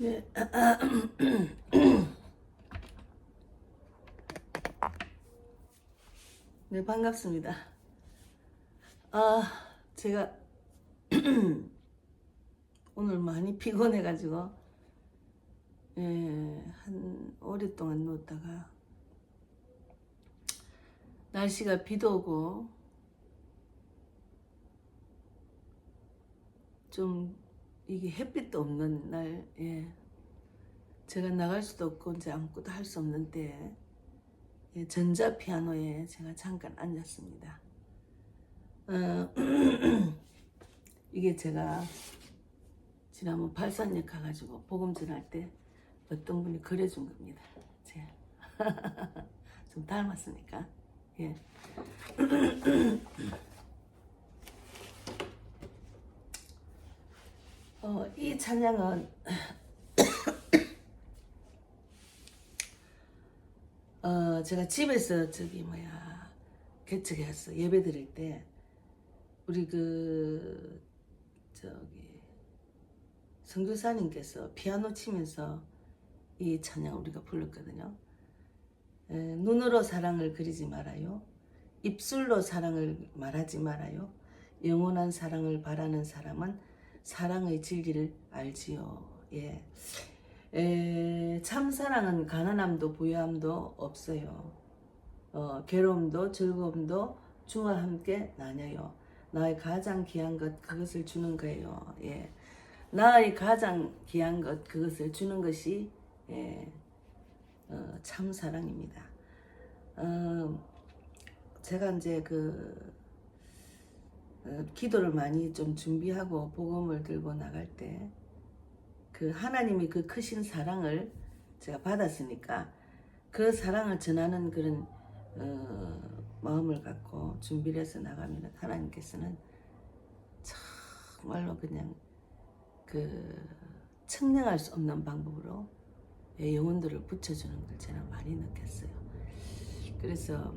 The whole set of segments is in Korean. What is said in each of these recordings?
네. 네, 반갑습니다. 아, 제가 오늘 많이 피곤해가지고, 예, 한 오랫동안 누웠다가, 날씨가 비도 오고, 좀 이게 햇빛도 없는 날, 예. 제가 나갈 수도 없고 이제 아무것도 할 수 없는 때 예, 전자 피아노에 제가 잠깐 앉았습니다. 어, 이게 제가 지난번 발산역 가가지고 복음 전할 때 어떤 분이 그려준 겁니다. 제가 좀 닮았으니까. 예. 어, 이 찬양은 어, 제가 집에서 저기 뭐야 개척해서 예배 드릴 때 우리 그 저기 선교사님께서 피아노 치면서 이 찬양 우리가 불렀거든요. 에, 눈으로 사랑을 그리지 말아요. 입술로 사랑을 말하지 말아요. 영원한 사랑을 바라는 사람은 사랑의 진리를 알지요. 예. 에, 참 사랑은 가난함도 부유함도 없어요. 어, 괴로움도 즐거움도 주와 함께 나뉘어요. 나의 가장 귀한 것 그것을 주는 거예요. 예. 나의 가장 귀한 것 그것을 주는 것이 예, 어, 참 사랑입니다. 어, 제가 이제 그 어, 기도를 많이 좀 준비하고 복음을 들고 나갈 때 그 하나님이 그 크신 사랑을 제가 받았으니까 그 사랑을 전하는 그런 어, 마음을 갖고 준비를 해서 나가면 하나님께서는 정말로 그냥 그 측량할 수 없는 방법으로 예, 영혼들을 붙여주는 걸 저는 많이 느꼈어요. 그래서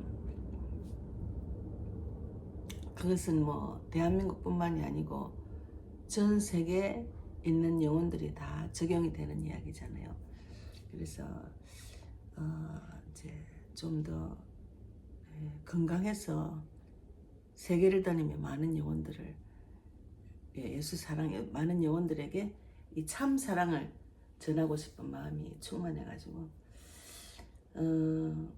그것은 뭐 대한민국뿐만이 아니고 전 세계에 있는 영혼들이 다 적용이 되는 이야기잖아요. 그래서 어 이제 좀 더 건강해서 세계를 다니며 많은 영혼들을 예, 예수 사랑에 많은 영혼들에게 이 참 사랑을 전하고 싶은 마음이 충만해가지고 어,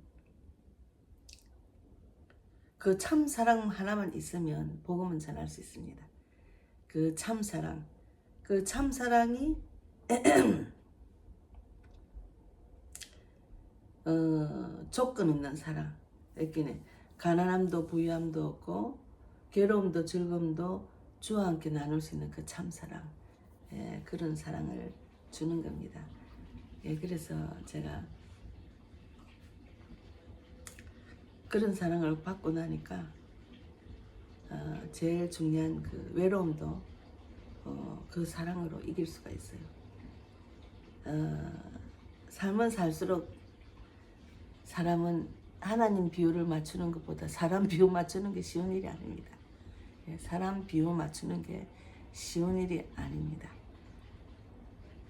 그 참 사랑 하나만 있으면 복음은 전할 수 있습니다. 그 참 사랑, 그 참 사랑이 어, 조건 없는 사랑. 이렇게 가난함도 부유함도 없고 괴로움도 즐거움도 주와 함께 나눌 수 있는 그 참 사랑. 예, 그런 사랑을 주는 겁니다. 예, 그래서 제가 그런 사랑을 받고 나니까 어, 제일 중요한 그 외로움도 어, 그 사랑으로 이길 수가 있어요. 어, 삶은 살수록 사람은 하나님 비율을 맞추는 것보다 사람 비율 맞추는 게 쉬운 일이 아닙니다. 예, 사람 비율 맞추는 게 쉬운 일이 아닙니다.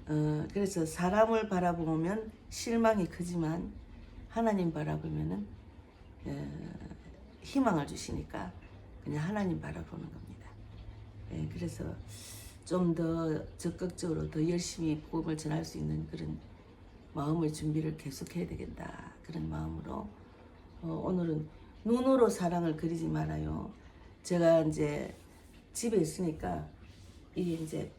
어, 그래서 사람을 바라보면 실망이 크지만 하나님 바라보면은 어, 희망을 주시니까 그냥 하나님 바라보는 겁니다. 예, 그래서 좀 더 적극적으로 더 열심히 복음을 전할 수 있는 그런 마음을 준비를 계속해야 되겠다 그런 마음으로 어, 오늘은 눈으로 사랑을 그리지 말아요. 제가 이제 집에 있으니까 이게 이제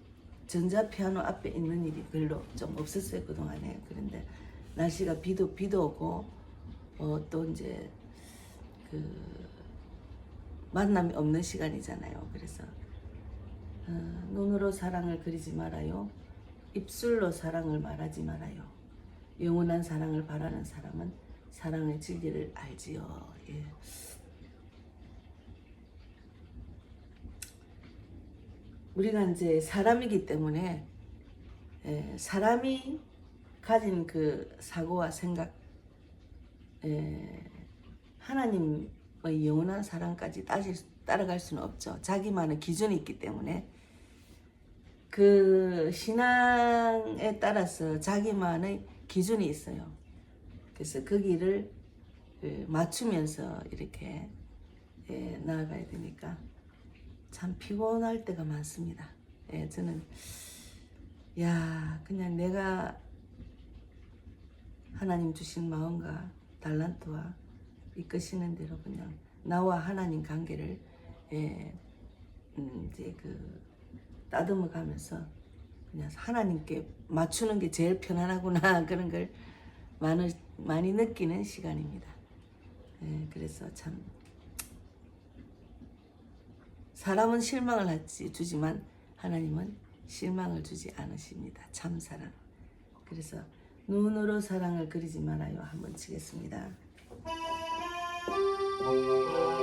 전자 피아노 앞에 있는 일이 별로 좀 없었어요 그동안에 그런데 날씨가 비도 비도 오고 어, 또 이제 그 만남이 없는 시간이잖아요. 그래서 어, 눈으로 사랑을 그리지 말아요. 입술로 사랑을 말하지 말아요. 영원한 사랑을 바라는 사람은 사랑의 진리를 알지요. 예. 우리가 이제 사람이기 때문에 예, 사람이 가진 그 사고와 생각, 예, 하나님의 영원한 사랑까지 따질, 따라갈 수는 없죠. 자기만의 기준이 있기 때문에 그 신앙에 따라서 자기만의 기준이 있어요. 그래서 거기를 그 맞추면서 이렇게 예, 나아가야 되니까 참 피곤할 때가 많습니다. 예, 저는 야 그냥 내가 하나님 주신 마음과 달란트와 이끄시는 대로 그냥 나와 하나님 관계를 예, 음, 이제 그 따듬어 가면서 그냥 하나님께 맞추는 게 제일 편안하구나 그런 걸 많이, 많이 느끼는 시간입니다. 예, 그래서 참 사람은 실망을 하지 주지만 하나님은 실망을 주지 않으십니다. 참 사랑. 그래서 눈으로 사랑을 그리지 말아요. 한번 치겠습니다. 네.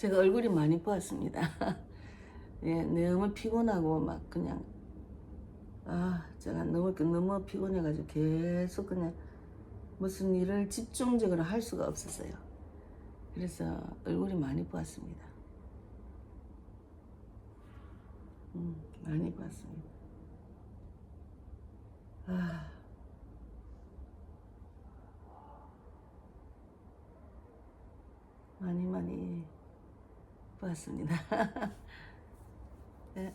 제가 얼굴이 많이 부었습니다. 예, 너무 피곤하고 막 그냥 아, 제가 너무 너무 피곤해가지고 계속 그냥 무슨 일을 집중적으로 할 수가 없었어요. 그래서 얼굴이 많이 부었습니다. 음, 많이 부었습니다. 아. 많이 많이 봤습니다. 네.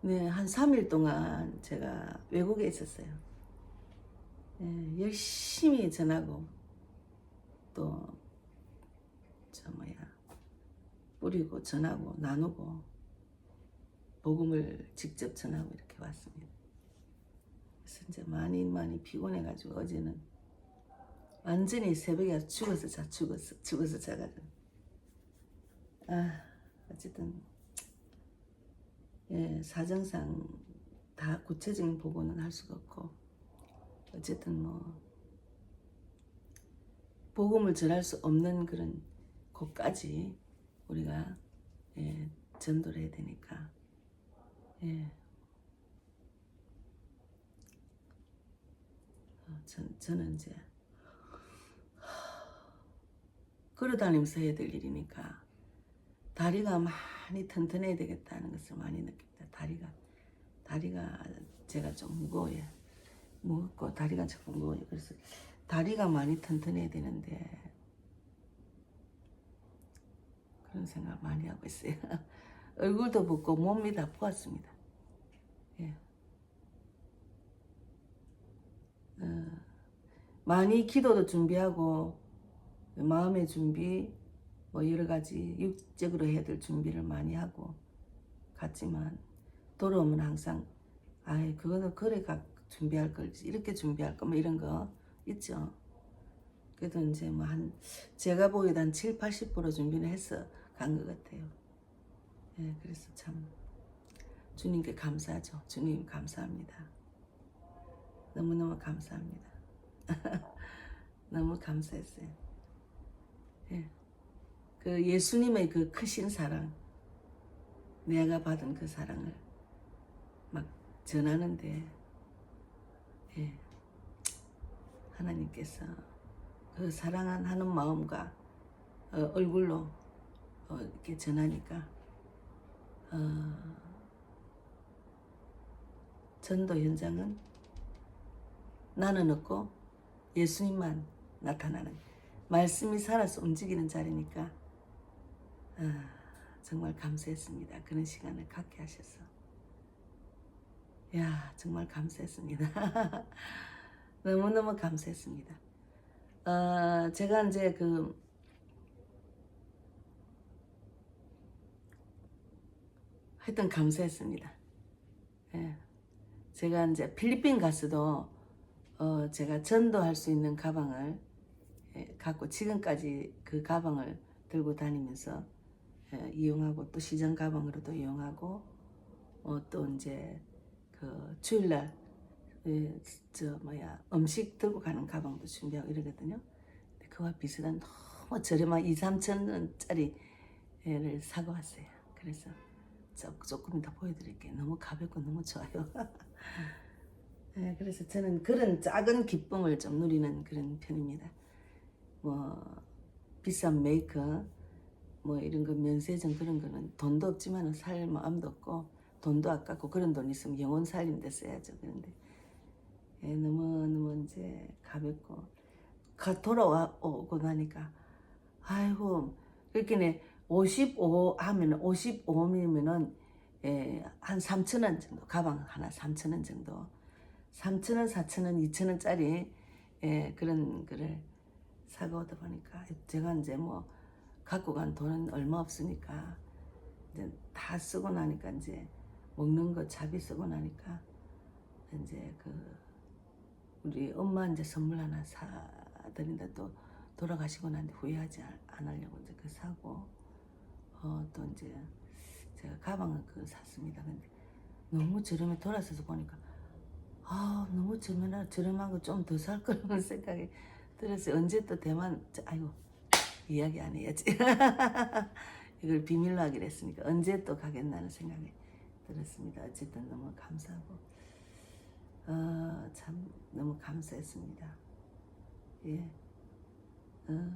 네, 한 3일 동안 제가 외국에 있었어요. 네, 열심히 전하고 또 저 뭐야 뿌리고 전하고 나누고 복음을 직접 전하고 이렇게 왔습니다. 그래서 이제 많이 많이 피곤해가지고 어제는 완전히 새벽에 죽어서 자 죽어서 죽어서 자가지고 아 어쨌든 예 사정상 다 구체적인 보고는 할 수가 없고 어쨌든 뭐 복음을 전할 수 없는 그런 곳까지 우리가 예, 전도를 해야 되니까 예. 어, 전, 저는 이제 걸어다니면서 해야 될 일이니까 다리가 많이 튼튼해야 되겠다는 것을 많이 느낍니다. 다리가 다리가 제가 좀 무거워요. 무겁고 다리가 자꾸 무거워요. 그래서 다리가 많이 튼튼해야 되는데 그런 생각 많이 하고 있어요. 얼굴도 붓고 몸이 다 부었습니다. 예. 어, 많이 기도도 준비하고 마음의 준비 뭐 여러 가지 육적으로 해야 될 준비를 많이 하고 갔지만 돌아오면 항상 아이 그거는 그래 가 준비할 걸 이렇게 준비할 거뭐 이런 거 있죠. 그래도 이제 뭐 한 제가 보기에도 한 7, 80% 준비는 해서 간것 같아요. 예, 그래서 참 주님께 감사하죠. 주님 감사합니다. 너무너무 감사합니다. 너무 감사했어요. 예. 그 예수님의 그 크신 사랑, 내가 받은 그 사랑을 막 전하는데, 예. 하나님께서 그 사랑하는 마음과 어, 얼굴로 어, 이렇게 전하니까, 어, 전도 현장은 나는 없고 예수님만 나타나는 말씀이 살아서 움직이는 자리니까 아, 정말 감사했습니다. 그런 시간을 갖게 하셔서 야 정말 감사했습니다. 너무너무 감사했습니다. 어, 제가 이제 그 하여튼 감사했습니다. 예. 제가 이제 필리핀 가서도 어, 제가 전도할 수 있는 가방을 예, 갖고 지금까지 그 가방을 들고 다니면서 예, 이용하고 또 시장 가방으로도 이용하고 어, 또 이제 그 주일날 예, 저 뭐야 음식 들고 가는 가방도 준비하고 이러거든요. 그와 비슷한 너무 저렴한 2, 3천 원짜리를 사고 왔어요. 그래서 조- 조금 더 보여드릴게요. 너무 가볍고 너무 좋아요. 네, 그래서 저는 그런 작은 기쁨을 좀 누리는 그런 편입니다. 뭐 비싼 메이크업, 뭐 이런 거 면세점 그런 거는 돈도 없지만 살 마음도 없고 돈도 아깝고 그런 돈 있으면 영혼 살림 데 써야죠. 그런데 예, 너무 너무 이제 가볍고 가 돌아와 오고 나니까 아이고 그렇게 55 하면 55이면은 예, 한 3천 원 정도 가방 하나 3천 원 정도. 3천 원, 4천 원, 2천 원짜리 예, 그런 거를 사고 오다 보니까 제가 이제 뭐 갖고 간 돈은 얼마 없으니까 이제 다 쓰고 나니까 이제 먹는 거 차비 쓰고 나니까 이제 그 우리 엄마 이제 선물 하나 사드린다 또 돌아가시고 난 뒤 후회하지 않- 안 하려고 이제 그 사고 어 또 이제 제가 가방을 그 샀습니다. 근데 너무 저렴해 돌아서서 보니까 아 너무 저렴한 저렴한 거 좀 더 살 거라는 생각이 들었어요. 언제 또 대만 저, 아이고 이야기 안 해야지. 이걸 비밀로 하기로 했으니까 언제 또 가겠나는 생각이 들었습니다. 어쨌든 너무 감사하고 어, 참 너무 감사했습니다. 예. 어,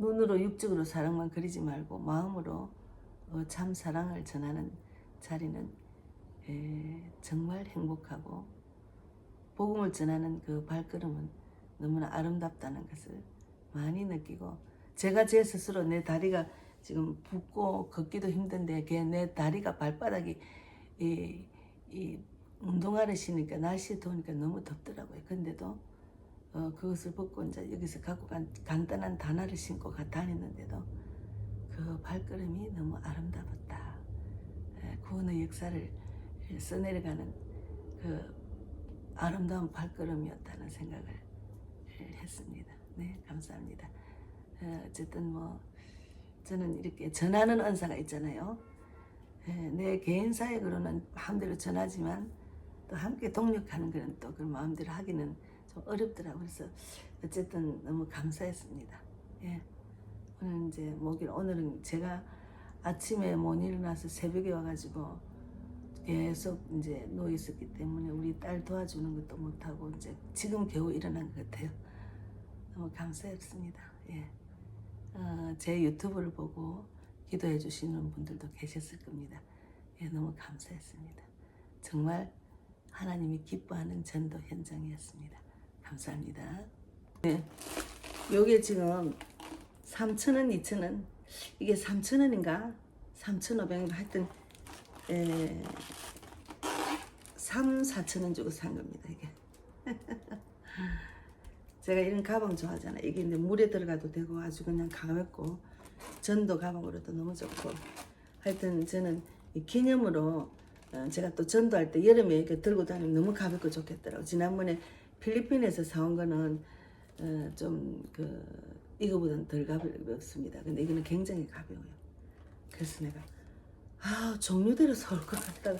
눈으로 육적으로 사랑만 그리지 말고 마음으로 어, 참 사랑을 전하는 자리는 에, 정말 행복하고 복음을 전하는 그 발걸음은 너무나 아름답다는 것을 많이 느끼고 제가 제 스스로 내 다리가 지금 붓고 걷기도 힘든데 걔내 다리가 발바닥이 이, 이 운동화를 신으니까 날씨 더우니까 너무 덥더라고요. 근데도 어, 그것을 벗고 이제 여기서 갖고 간 간단한 단화를 신고 가 다녔는데도 그 발걸음이 너무 아름다웠다. 에, 구원의 역사를 써내려가는 그 아름다운 발걸음이었다는 생각을 했습니다. 네, 감사합니다. 어, 어쨌든 뭐 저는 이렇게 전하는 은사가 있잖아요. 에, 내 개인 사역으로는 마음대로 전하지만 또 함께 동력하는 그런 또 그런 마음대로 하기는 좀 어렵더라고요. 그래서 어쨌든 너무 감사했습니다. 예. 오늘 이제 목요일 오늘은 제가 아침에 못 일어나서 새벽에 와가지고 계속 이제 누워 있었기 때문에 우리 딸 도와주는 것도 못하고 이제 지금 겨우 일어난 것 같아요. 너무 감사했습니다. 예. 어, 제 유튜브를 보고 기도해 주시는 분들도 계셨을 겁니다. 예, 너무 감사했습니다. 정말 하나님이 기뻐하는 전도 현장이었습니다. 감사합니다. 네. 요게 지금 3,000원, 2,000원. 이게 3,000원인가? 3,500원인가? 하여튼, 에, 3, 4,000원 주고 산 겁니다, 이게. 제가 이런 가방 좋아하잖아요. 이게 이제 물에 들어가도 되고 아주 그냥 가볍고 전도 가방으로도 너무 좋고 하여튼 저는 이 기념으로 어, 제가 또 전도할 때 여름에 이렇게 들고 다니면 너무 가볍고 좋겠더라고. 지난번에 필리핀에서 사온 거는 어, 좀그 이거보다는 덜 가볍습니다. 근데 이거는 굉장히 가벼워요. 그래서 내가 아 종류대로 사올 것 같다가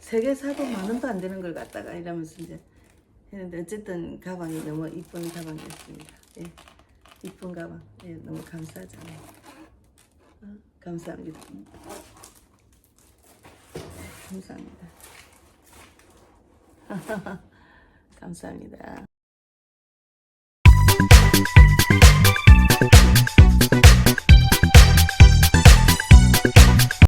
세 개 사도 만 원도 안 되는 걸 갖다가 이러면서 이제 했는데 어쨌든 가방이 너무 이쁜 가방이었습니다. 예, 이쁜 가방. 예, 너무 감사하잖아요. 어, 감사합니다. 감사합니다. 감사합니다.